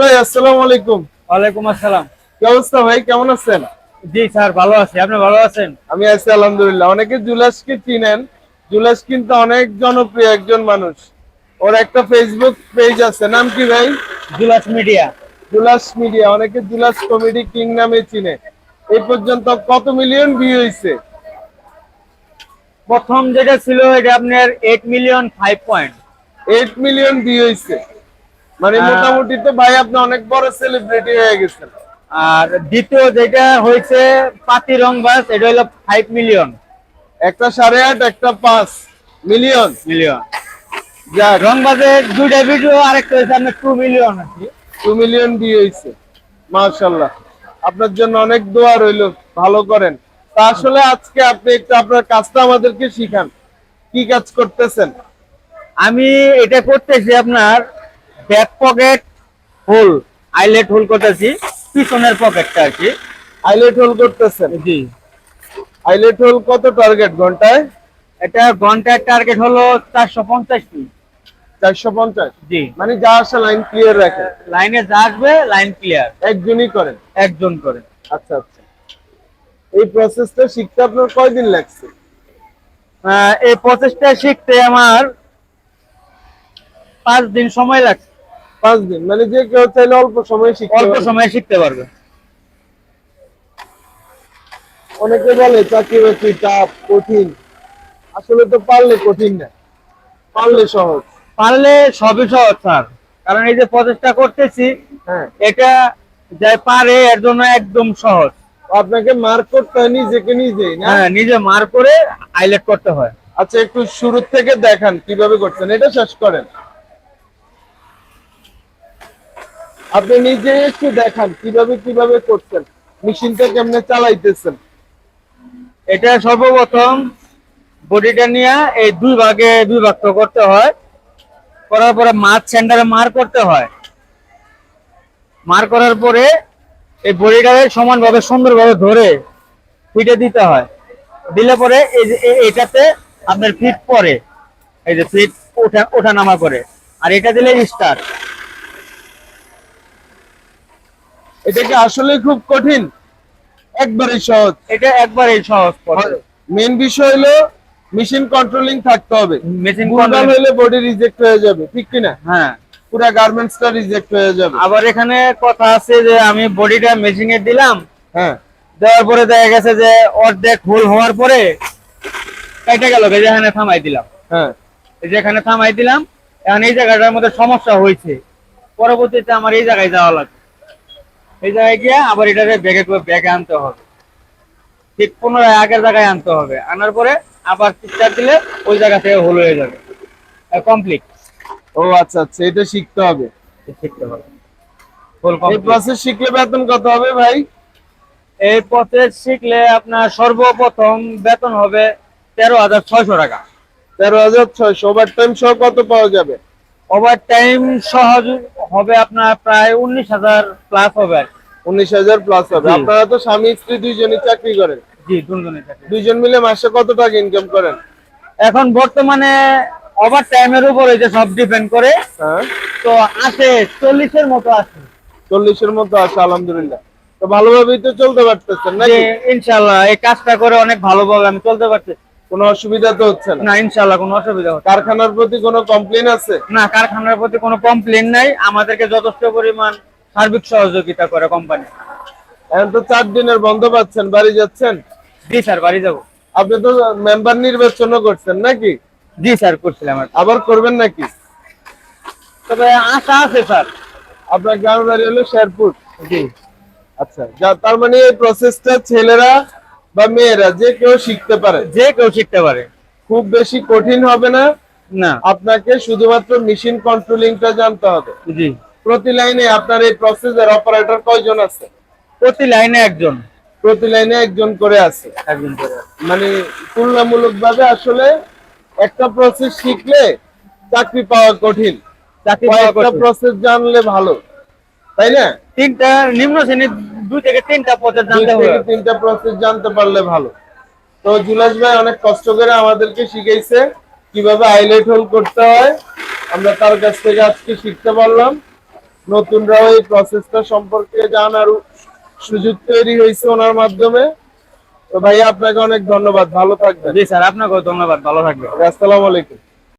ভাই আসসালামু আলাইকুম। ওয়ালাইকুম আসসালাম। কি অবস্থা ভাই কেমন আছেন? জি স্যার ভালো আছি। আপনি ভালো আছেন? আমি আছি আলহামদুলিল্লাহ। অনেকে জুলাসকে চিনেন। জুলাস কিন্তু অনেক জনপ্রিয় একজন মানুষ। ওর একটা ফেসবুক পেজ আছে। নাম কি ভাই? জুলাস মিডিয়া। জুলাস মিডিয়া। অনেকে জুলাস কমেডি কিং নামে চিনে। এই পর্যন্ত কত মিলিয়ন ভিউ হয়েছে প্রথম যেটা ছিল এটা আপনার eight million five point eight million view হয়েছে মানে মোটামুটি তো ভাই আপনি অনেক বড় সেলিব্রিটি হয়ে গেছেন। আর দ্বিতীয় যেটা হয়েছে পাতি রং বাস এটা হলো ফাইভ মিলিয়ন একটা সাড়ে আট একটা পাঁচ মিলিয়ন মিলিয়ন যা রং বাজের দুইটা ভিডিও আরেকটা হয়েছে আপনার টু মিলিয়ন আছে টু মিলিয়ন ভিউ হয়েছে মাশাল্লাহ আপনার জন্য অনেক দোয়া রইল ভালো করেন। তা আসলে আজকে আপনি একটু আপনার কাজটা আমাদেরকে শিখান কি কাজ করতেছেন? আমি এটা করতেছি আপনার back pocket hole eyelet hole করতেছি পিছনের পকেটটা আর কি। হাইলাইট হোল করতেছেন? জি। হাইলাইট হোল কত টার্গেট ঘন্টায়? এটা ঘণ্টার টার্গেট হলো চারশো পঞ্চাশ পিস চারশো পঞ্চাশ? জি। মানে যা আসে লাইন ক্লিয়ার রাখেন লাইনে যা আসবে লাইন ক্লিয়ার একজনই করেন একজন করে। আচ্ছা আচ্ছা। এই প্রসেসটা শিখতে আপনার কয়দিন লাগছে? এই প্রসেসটা শিখতে আমার পাঁচ দিন সময় লাগছে। পাঁচ দিন মানে যে কেউ চাইলে অল্প সময় শিখতে অল্প। সময়ে শিখতে পারবে। অনেকে বলে চাকরি বাকরি চাপ কঠিন। আসলে তো পারলে কঠিন না পারলে সহজ। পারলে সবই সহজ স্যার। কারণ এই যে প্রচেষ্টা করতেছি হ্যাঁ। এটা যাই পারে এর জন্য একদম সহজ। আপনাকে মার্ক করতে হয় নিজেকে নিজেই না? হ্যাঁ নিজে মার করে হাইলাইট করতে হয়। আচ্ছা একটু শুরু থেকে দেখান কীভাবে করছেন এটা শেষ করেন। আপনি নিজে একটু দেখান, কীভাবে কীভাবে করছেন, মেশিনটা কেমনে চালাইতেছেন? এটা সর্বপ্রথম বডিটা নিয়ে এই দুই ভাগে বিভক্ত করতে হয়। করার পরে মাছ সেন্টারে মার করতে হয়। মার করার পরে এই বডিটাকে সমানভাবে, সুন্দরভাবে ধরে ফিটে দিতে হয়। দিলে পরে এই যে এটাতে আপনার ফিট পরে। এই যে ফিট ওঠা ওঠা নামা করে। আর এটা দিলে স্টার্ট এটা কি আসলে খুব কঠিন। একবারে সহজ। এটা একবারেই সহজ মেন বিষয় হলো মেশিন কন্ট্রোলিং থাকতে হবে। মেশিন কন্ট্রোল হলে বডি রিজেক্ট হয়ে যাবে ঠিক কি না? হ্যাঁ। পুরা গার্মেন্টসটা রিজেক্ট হয়ে যাবে। আবার এখানে কথা আছে যে আমি বডিটা মেশিনে দিলাম হ্যাঁ। দেওয়ার পরে দেখা গেছে যে অর্ধেক হোল হওয়ার পরে কেটে গেল এই যে এখানে থামাই দিলাম। হ্যাঁ। এই যে এখানে থামাই দিলাম এখন এই জায়গাটার মধ্যে সমস্যা হয়েছে। পরবর্তীতে আমার এই জায়গায় যাওয়া লাগবে। এই জায়গায় গিয়ে আবার এটাকে ব্যাগে করে ব্যাগে আনতে হবে। ঠিক পুনরায় আগের জায়গায় আনতে হবে। আনার পরে আবার চিৎকার দিলে ওই জায়গা থেকে হোল হয়ে যাবে। কমপ্লিট ও আচ্ছা আচ্ছা এটা শিখতে হবে। শিখতে হবে। এই প্রসেস শিখলে বেতন কত হবে ভাই? এই প্রসেস শিখলে আপনার সর্বপ্রথম বেতন হবে তেরো হাজার ছয়শো টাকা। তেরো হাজার ছয়শো। ওভার টাইম সহ কত পাওয়া যাবে? ওভার টাইম সহজ হবে আপনার প্রায় উনিশ হাজার প্লাস হবে উনিশ হাজার প্লাস হবে। আপনারা তো স্বামী স্ত্রী দুইজনই চাকরি করেন। জি দুজনে থাকে দুইজন মিলে মাসে কত টাকা ইনকাম করেন? এখন বর্তমানে ওভার টাইমের উপরে যে সব ডিপেন্ড করে হ্যাঁ। তো আসে চল্লিশের মতো আসে। চল্লিশের মতো আছে আলহামদুলিল্লাহ। তো ভালোভাবেই তো চলতে পারতেছেন নাকি? ইনশাল্লাহ এই কাজটা করে অনেক ভালোভাবে আমি চলতে পারছি কোনো অসুবিধা তো হচ্ছে না? না ইনশাল্লাহ কোনো অসুবিধা হচ্ছে কারখানার প্রতি কোনো কমপ্লেন আছে? না কারখানার প্রতি কোনো কমপ্লেন নাই। আমাদেরকে যথেষ্ট পরিমাণ সার্বিক সহযোগিতা করে কোম্পানি এখন তো চার দিনের বন্ধ পাচ্ছেন বাড়ি যাচ্ছেন? জি স্যার বাড়ি যাব। আপনি তো মেম্বার নির্বাচনও করছেন নাকি? জি স্যার করছিলাম আবার করবেন নাকি? তবে আশা আছে স্যার। আপনার গ্রামের বাড়ি হলো শেরপুর। জি। আচ্ছা তার মানে এই প্রসেসটা ছেলেরা বা মেয়েরা যে কেউ শিখতে পারে। যে কেউ শিখতে পারে। খুব বেশি কঠিন হবে না। না। আপনাকে শুধুমাত্র মেশিন কন্ট্রোলিংটা জানতে হবে। জি। প্রতি লাইনে আপনার এই প্রসেসের অপারেটর কয়জন আছে? প্রতি লাইনে একজন। প্রতি লাইনে একজন করে আছে। একজন করে মানে তুলনামূলক ভাবে আসলে একটা প্রসেস শিখলে চাকরি পাওয়া কঠিন। চাকরি পাওয়া। প্রসেস জানলে ভালো। তাই না? তিনটা নিম্ন শ্রেণির দুই থেকে তিনটা পথে জানতে হবে। তিনটা প্রসেস জানতে পারলে ভালো। তো জুলাস ভাই অনেক কষ্ট করে আমাদেরকে শিখাইছে কীভাবে হাইলাইট হোল করতে হয়। আমরা তার কাছ থেকে আজকে শিখতে পারলাম। নতুনরাও এই প্রসেসটা সম্পর্কে জানার সুযোগ তৈরি হয়েছে ওনার মাধ্যমে। তো ভাই আপনাকে অনেক ধন্যবাদ। ভালো থাকবেন। জি স্যার আপনাকেও ধন্যবাদ। ভালো থাকবেন। আসসালামু আলাইকুম।